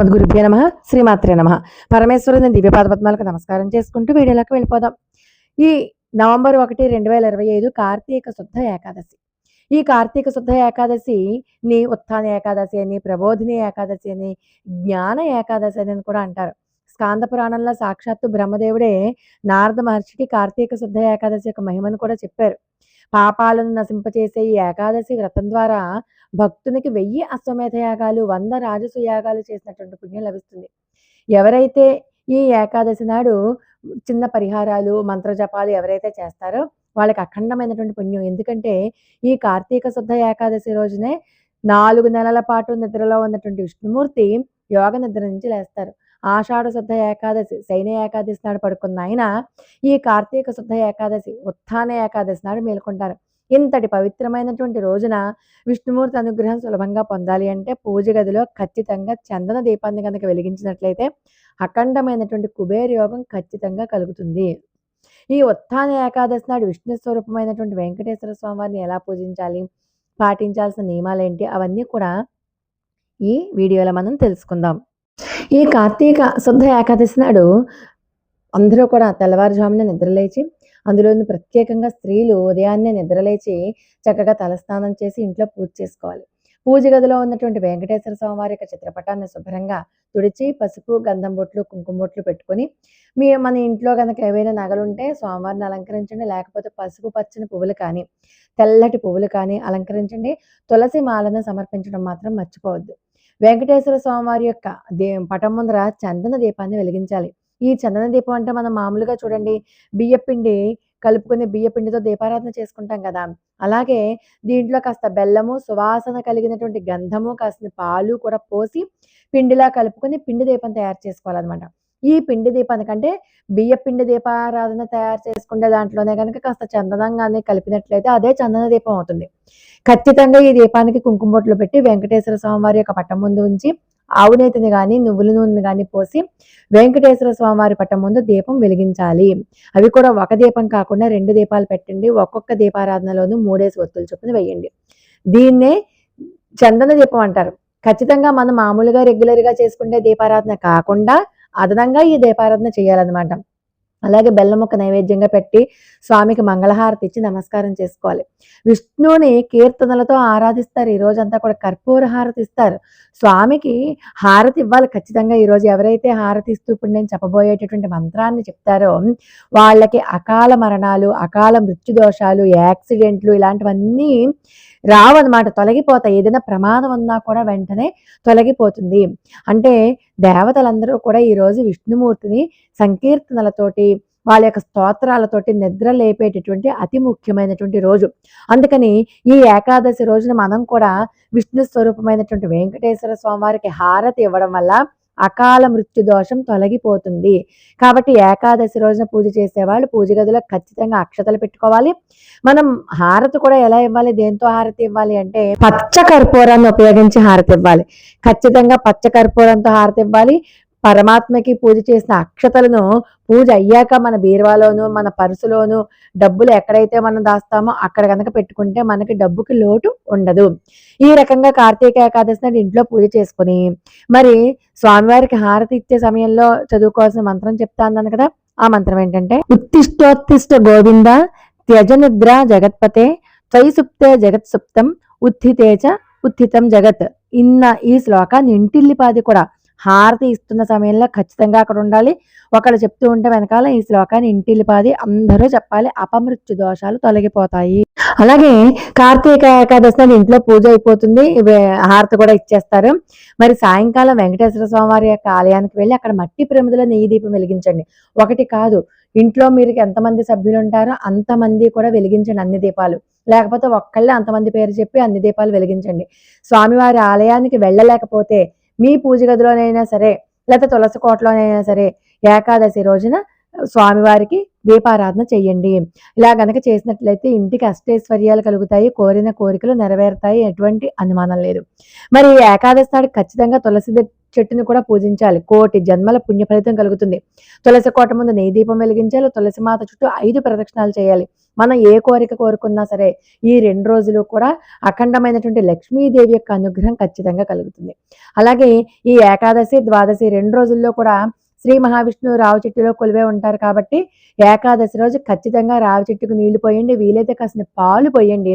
అస్మద్ నమ శ్రీమాత్రే నమ. పరమేశ్వరుని దివ్యపాద పద్మాలకు నమస్కారం చేసుకుంటూ వీడియోలోకి వెళ్ళిపోదాం. ఈ నవంబర్ ఒకటి రెండు వేల ఇరవై ఐదు కార్తీక శుద్ధ ఏకాదశి. ఈ కార్తీక శుద్ధ ఏకాదశి ని ఉత్థాన ఏకాదశి అని ప్రబోధిని ఏకాదశి అని జ్ఞాన ఏకాదశి అని కూడా అంటారు. స్కాంద పురాణంలో సాక్షాత్తు బ్రహ్మదేవుడే నారద మహర్షికి కార్తీక శుద్ధ ఏకాదశి యొక్క మహిమను కూడా చెప్పారు. పాపాలను నశింపచేసే ఈ ఏకాదశి వ్రతం ద్వారా భక్తునికి వెయ్యి అశ్వమేధ యాగాలు వంద రాజసు యాగాలు చేసినటువంటి పుణ్యం లభిస్తుంది. ఎవరైతే ఈ ఏకాదశి నాడు చిన్న పరిహారాలు మంత్రజపాలు ఎవరైతే చేస్తారో వాళ్ళకి అఖండమైనటువంటి పుణ్యం. ఎందుకంటే ఈ కార్తీక శుద్ధ ఏకాదశి రోజునే నాలుగు నెలల పాటు నిద్రలో ఉన్నటువంటి విష్ణుమూర్తి యోగ నిద్ర నుంచి లేస్తారు. ఆషాఢ శుద్ధ ఏకాదశి శైన ఏకాదశి నాడు పడుకున్న ఆయన ఈ కార్తీక శుద్ధ ఏకాదశి ఉత్థాన ఏకాదశి నాడు మేల్కొంటారు. ఇంతటి పవిత్రమైనటువంటి రోజున విష్ణుమూర్తి అనుగ్రహం సులభంగా పొందాలి అంటే పూజ గదిలో ఖచ్చితంగా చందన దీపాన్ని కనుక వెలిగించినట్లయితే అఖండమైనటువంటి కుబేర యోగం ఖచ్చితంగా కలుగుతుంది. ఈ ఉత్థాన ఏకాదశి నాడు విష్ణు స్వరూపమైనటువంటి వెంకటేశ్వర స్వామివారిని ఎలా పూజించాలి పాటించాల్సిన నియమాలు ఏంటి అవన్నీ కూడా ఈ వీడియోలో మనం తెలుసుకుందాం. ఈ కార్తీక శుద్ధ ఏకాదశి నాడు అందరూ కూడా తెల్లవారుజామున నిద్రలేచి అందులోని ప్రత్యేకంగా స్త్రీలు ఉదయాన్నే నిద్రలేచి చక్కగా తలస్నానం చేసి ఇంట్లో పూజ చేసుకోవాలి. పూజ గదిలో ఉన్నటువంటి వెంకటేశ్వర స్వామి వారి యొక్క చిత్రపటాన్ని శుభ్రంగా తుడిచి పసుపు గంధం బొట్లు కుంకుమ బొట్లు పెట్టుకొని మీ మన ఇంట్లో కనుక ఏవైనా నగలుంటే స్వామివారిని అలంకరించండి. లేకపోతే పసుపు పచ్చని పువ్వులు కానీ తెల్లటి పువ్వులు కానీ అలంకరించండి. తులసి మాలను సమర్పించడం మాత్రం మర్చిపోవద్దు. వెంకటేశ్వర స్వామివారి యొక్క దే పటం ముందర చందన దీపాన్ని వెలిగించాలి. ఈ చందన దీపం అంటే మనం మామూలుగా చూడండి బియ్యపిండి కలుపుకుని బియ్యపిండితో దీపారాధన చేసుకుంటాం కదా. అలాగే దీంట్లో కాస్త బెల్లము సువాసన కలిగినటువంటి గంధము కాస్త పాలు కూడా పోసి పిండిలా కలుపుకొని పిండి దీపం తయారు చేసుకోవాలన్నమాట. ఈ పిండి దీపానికంటే బియ్య పిండి దీపారాధన తయారు చేసుకునే దాంట్లోనే కనుక కాస్త చందనంగానే కలిపినట్లయితే అదే చందన దీపం అవుతుంది. ఖచ్చితంగా ఈ దీపానికి కుంకుమ బొట్లు పెట్టి వెంకటేశ్వర స్వామి వారి యొక్క పట్టం ముందు ఉంచి ఆవునేతిని కానీ నువ్వుల నూనెని కానీ పోసి వెంకటేశ్వర స్వామివారి పట్టం ముందు దీపం వెలిగించాలి. అవి కూడా ఒక దీపం కాకుండా రెండు దీపాలు పెట్టండి. ఒక్కొక్క దీపారాధనలోనూ మూడేసి ఒత్తులు చొప్పున వేయండి. దీన్నే చందన దీపం అంటారు. ఖచ్చితంగా మనం మామూలుగా రెగ్యులర్గా చేసుకునే దీపారాధన కాకుండా అదనంగా ఈ దీపారాధన చేయాలన్నమాట. అలాగే బెల్లం ఒక నైవేద్యంగా పెట్టి స్వామికి మంగళహారతి ఇచ్చి నమస్కారం చేసుకోవాలి. విష్ణువుని కీర్తనలతో ఆరాధిస్తారు. ఈ రోజంతా కూడా కర్పూర హారతి ఇస్తారు. స్వామికి హారతి ఇవ్వాలి. ఖచ్చితంగా ఈ రోజు ఎవరైతే హారతి ఇస్తూ ఇప్పుడు నేను చెప్పబోయేటటువంటి మంత్రాన్ని చెప్తారో వాళ్ళకి అకాల మరణాలు అకాల మృత్యు దోషాలు యాక్సిడెంట్లు ఇలాంటివన్నీ రావన్నమాట. తొలగిపోతాయి. ఏదైనా ప్రమాదం ఉన్నా కూడా వెంటనే తొలగిపోతుంది. అంటే దేవతలందరూ కూడా ఈరోజు విష్ణుమూర్తిని సంకీర్తనలతోటి వాళ్ళ యొక్క స్తోత్రాలతోటి నిద్ర లేపేటటువంటి అతి ముఖ్యమైనటువంటి రోజు. అందుకని ఈ ఏకాదశి రోజున మనం కూడా విష్ణు స్వరూపమైనటువంటి వెంకటేశ్వర స్వామివారికి హారతి ఇవ్వడం వల్ల అకాల మృత్యు దోషం తొలగిపోతుంది. కాబట్టి ఏకాదశి రోజున పూజ చేసేవాళ్ళు పూజ గదిలో ఖచ్చితంగా అక్షతలు పెట్టుకోవాలి. మనం హారతి కూడా ఎలా ఇవ్వాలి? దేంతో హారతి ఇవ్వాలి అంటే పచ్చ కర్పూరాన్ని ఉపయోగించి హారతి ఇవ్వాలి. ఖచ్చితంగా పచ్చ కర్పూరంతో హారతి ఇవ్వాలి. పరమాత్మకి పూజ చేసిన అక్షతలను పూజ అయ్యాక మన బీరువాలోను మన పర్సులోను డబ్బులు ఎక్కడైతే మనం దాస్తామో అక్కడ కనుక పెట్టుకుంటే మనకి డబ్బుకి లోటు ఉండదు. ఈ రకంగా కార్తీక ఏకాదశి నాడు ఇంట్లో పూజ చేసుకుని మరి స్వామివారికి హారతి ఇచ్చే సమయంలో చదువుకోవాల్సిన మంత్రం చెప్తా అన్నాను కదా? ఆ మంత్రం ఏంటంటే ఉత్తిష్టోత్తిష్ట గోవింద త్యజ నిద్ర జగత్పతే త్వయి సుప్తే జగత్ సుప్తం ఉత్థితేచ ఉత్థితం జగత్. ఇన్న ఈ శ్లోకాన్ని ఇంటిల్లిపాది కూడా హారతి ఇస్తున్న సమయంలో ఖచ్చితంగా అక్కడ ఉండాలి. ఒకళ్ళు చెప్తూ ఉంటే వెనకాల ఈ శ్లోకాన్ని ఇంటిల్లిపాది అందరూ చెప్పాలి. అపమృత్యు దోషాలు తొలగిపోతాయి. అలాగే కార్తీక ఏకాదశి నాడు ఇంట్లో పూజ అయిపోతుంది. హారతి కూడా ఇచ్చేస్తారు. మరి సాయంకాలం వెంకటేశ్వర స్వామి వారి యొక్క ఆలయానికి వెళ్ళి అక్కడ మట్టి ప్రమిదలో నెయ్యి దీపం వెలిగించండి. ఒకటి కాదు ఇంట్లో మీరు ఎంతమంది సభ్యులు ఉంటారో అంతమంది కూడా వెలిగించండి అన్ని దీపాలు. లేకపోతే ఒక్కళ్ళే అంతమంది పేరు చెప్పి అన్ని దీపాలు వెలిగించండి. స్వామివారి ఆలయానికి వెళ్ళలేకపోతే మీ పూజ గదిలోనైనా సరే లేకపోతే తులసి కోటలోనైనా సరే ఏకాదశి రోజున స్వామివారికి దీపారాధన చేయండి ఇలా గనక చేసినట్లయితే ఇంటికి అష్టైశ్వర్యాలు కలుగుతాయి కోరిన కోరికలు నెరవేరుతాయి ఎటువంటి అనుమానం లేదు. మరి ఈ ఏకాదశి నాడు ఖచ్చితంగా తులసి చెట్టుని కూడా పూజించాలి. కోటి జన్మల పుణ్య ఫలితం కలుగుతుంది. తులసి కోట ముందు నెయ్యి దీపం వెలిగించాలి. తులసి మాత చుట్టూ ఐదు ప్రదక్షిణాలు చేయాలి. మనం ఏ కోరిక కోరుకున్నా సరే ఈ రెండు రోజులు కూడా అఖండమైనటువంటి లక్ష్మీదేవి యొక్క అనుగ్రహం ఖచ్చితంగా కలుగుతుంది. అలాగే ఈ ఏకాదశి ద్వాదశి రెండు రోజుల్లో కూడా శ్రీ మహావిష్ణువు రావి చెట్టులో కొలివే ఉంటారు కాబట్టి ఏకాదశి రోజు ఖచ్చితంగా రావి చెట్టుకు నీళ్ళు పోయండి. వీలైతే కాసిన పాలు పోయండి.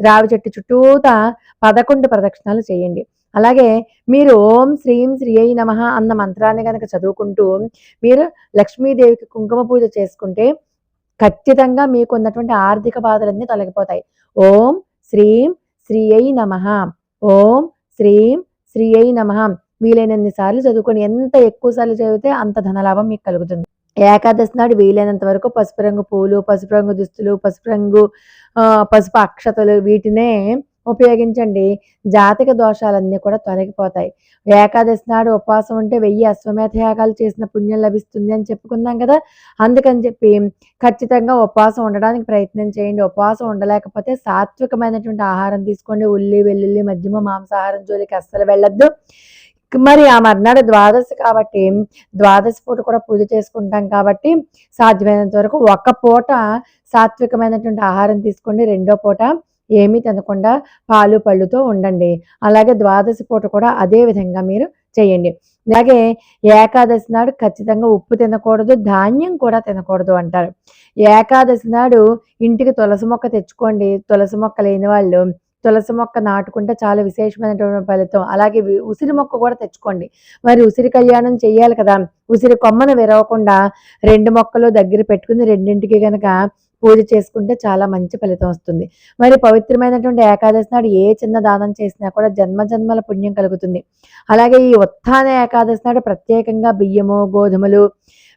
రావి చెట్టు చుట్టూతా పదకొండు ప్రదక్షిణాలు చేయండి. అలాగే మీరు ఓం శ్రీం శ్రీ అయి నమ అన్న మంత్రాన్ని కనుక చదువుకుంటూ మీరు లక్ష్మీదేవికి కుంకుమ పూజ చేసుకుంటే ఖచ్చితంగా మీకు ఉన్నటువంటి ఆర్థిక బాధలన్నీ తొలగిపోతాయి. ఓం శ్రీం శ్రీ అయి నమ. ఓం శ్రీం శ్రీ అయి నమ. వీలైనన్ని సార్లు చదువుకొని ఎంత ఎక్కువ సార్లు చదివితే అంత ధనలాభం మీకు కలుగుతుంది. ఏకాదశి నాడు వీలైనంత వరకు పసుపు రంగు పూలు పసుపు రంగు దుస్తులు పసుపు రంగు పసుపు అక్షతలు వీటినే ఉపయోగించండి. జాతక దోషాలన్నీ కూడా తొలగిపోతాయి. ఏకాదశి నాడు ఉపవాసం ఉంటే వెయ్యి అశ్వమేధ యాగాలు చేసిన పుణ్యం లభిస్తుంది అని చెప్పుకున్నాం కదా? అందుకని చెప్పి ఖచ్చితంగా ఉపవాసం ఉండడానికి ప్రయత్నం చేయండి. ఉపవాసం ఉండలేకపోతే సాత్వికమైనటువంటి ఆహారం తీసుకోండి. ఉల్లి వెల్లుల్లి మధ్యమ మాంసాహారం జోలికి అస్సలు వెళ్ళొద్దు. మరి ఆ మర్నాడు ద్వాదశి కాబట్టి ద్వాదశి పూట కూడా పూజ చేసుకుంటాం కాబట్టి సాధ్యమైనంత వరకు ఒక పూట సాత్వికమైనటువంటి ఆహారం తీసుకోండి. రెండో పూట ఏమీ తినకుండా పాలు పళ్ళుతో ఉండండి. అలాగే ద్వాదశి పూట కూడా అదే విధంగా మీరు చేయండి. అలాగే ఏకాదశి నాడు ఖచ్చితంగా ఉప్పు తినకూడదు ధాన్యం కూడా తినకూడదు అంటారు. ఏకాదశి నాడు ఇంటికి తులసి మొక్క తెచ్చుకోండి. తులసి మొక్క లేని వాళ్ళు తులసి మొక్క నాటుకుంటే చాలా విశేషమైనటువంటి ఫలితం. అలాగే ఉసిరి మొక్క కూడా తెచ్చుకోండి. మరి ఉసిరి కళ్యాణం చేయాలి కదా. ఉసిరి కొమ్మను విరవకుండా రెండు మొక్కలు దగ్గర పెట్టుకుని రెండింటికి కనుక పూజ చేసుకుంటే చాలా మంచి ఫలితం వస్తుంది. మరి పవిత్రమైనటువంటి ఏకాదశి నాడు ఏ చిన్న దానం చేసినా కూడా జన్మ జన్మల పుణ్యం కలుగుతుంది. అలాగే ఈ ఉత్థాన ఏకాదశి నాడు ప్రత్యేకంగా బియ్యము గోధుమలు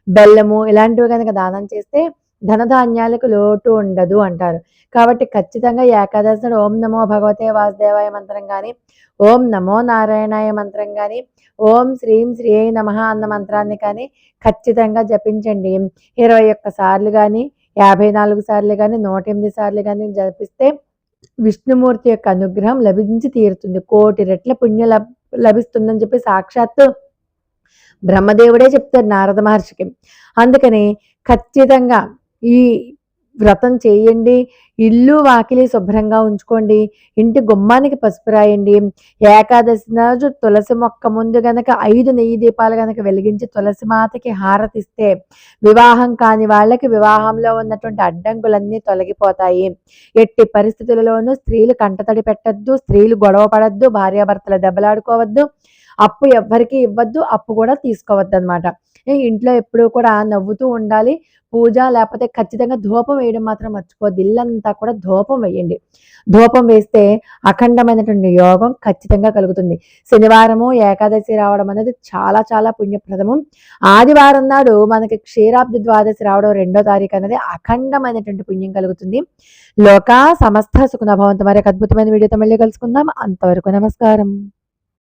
బెల్లము ఇలాంటివి కనుక దానం చేస్తే ధనధాన్యాలకు లోటు ఉండదు అంటారు. కాబట్టి ఖచ్చితంగా ఏకాదశి నాడు ఓం నమో భగవతే వాసుదేవాయ మంత్రం కానీ ఓం నమో నారాయణాయ మంత్రం కానీ ఓం శ్రీం శ్రీ నమ అన్న మంత్రాన్ని కానీ ఖచ్చితంగా జపించండి. ఇరవై ఒక్క సార్లు కానీ యాభై నాలుగు సార్లు కానీ నూట ఎనిమిది సార్లు కానీ జపిస్తే విష్ణుమూర్తి యొక్క అనుగ్రహం లభించి తీరుతుంది. కోటి రెట్ల పుణ్య లభిస్తుందని చెప్పి సాక్షాత్తు బ్రహ్మదేవుడే చెప్తారు నారద మహర్షికి. అందుకని ఖచ్చితంగా ఈ వ్రతం చేయండి ఇల్లు వాకిలి శుభ్రంగా ఉంచుకోండి ఇంటి గుమ్మానికి పసుపు రాయండి ఏకాదశి రోజు తులసి మొక్క ముందు గనక ఐదు నెయ్యి దీపాలు గనక వెలిగించి తులసి మాతకి హారతిస్తే వివాహం కాని వాళ్ళకి వివాహంలో ఉన్నటువంటి అడ్డంకులన్నీ తొలగిపోతాయి. ఎట్టి పరిస్థితులలోనూ స్త్రీలు కంటతడి పెట్టద్దు స్త్రీలు గొడవ పడద్దు భార్యాభర్తలు దెబ్బలాడుకోవద్దు అప్పు ఎవ్వరికీ ఇవ్వద్దు అప్పు కూడా తీసుకోవద్దు అనమాట ఇంట్లో ఎప్పుడూ కూడా నవ్వుతూ ఉండాలి. పూజ లేకపోతే ఖచ్చితంగా ధూపం వేయడం మాత్రం మర్చిపోద్ది ఇల్లంతా కూడా ధూపం వేయండి. ధూపం వేస్తే అఖండమైనటువంటి యోగం ఖచ్చితంగా కలుగుతుంది. శనివారము ఏకాదశి రావడం అనేది చాలా చాలా పుణ్యప్రదము. ఆదివారం నాడు మనకి క్షీరాబ్ది ద్వాదశి రావడం రెండో తారీఖు అనేది అఖండమైనటువంటి పుణ్యం కలుగుతుంది. లోక సమస్త సుఖనభవంత మరి అద్భుతమైన వీడియోతో మళ్ళీ కలుసుకుందాం. అంతవరకు నమస్కారం.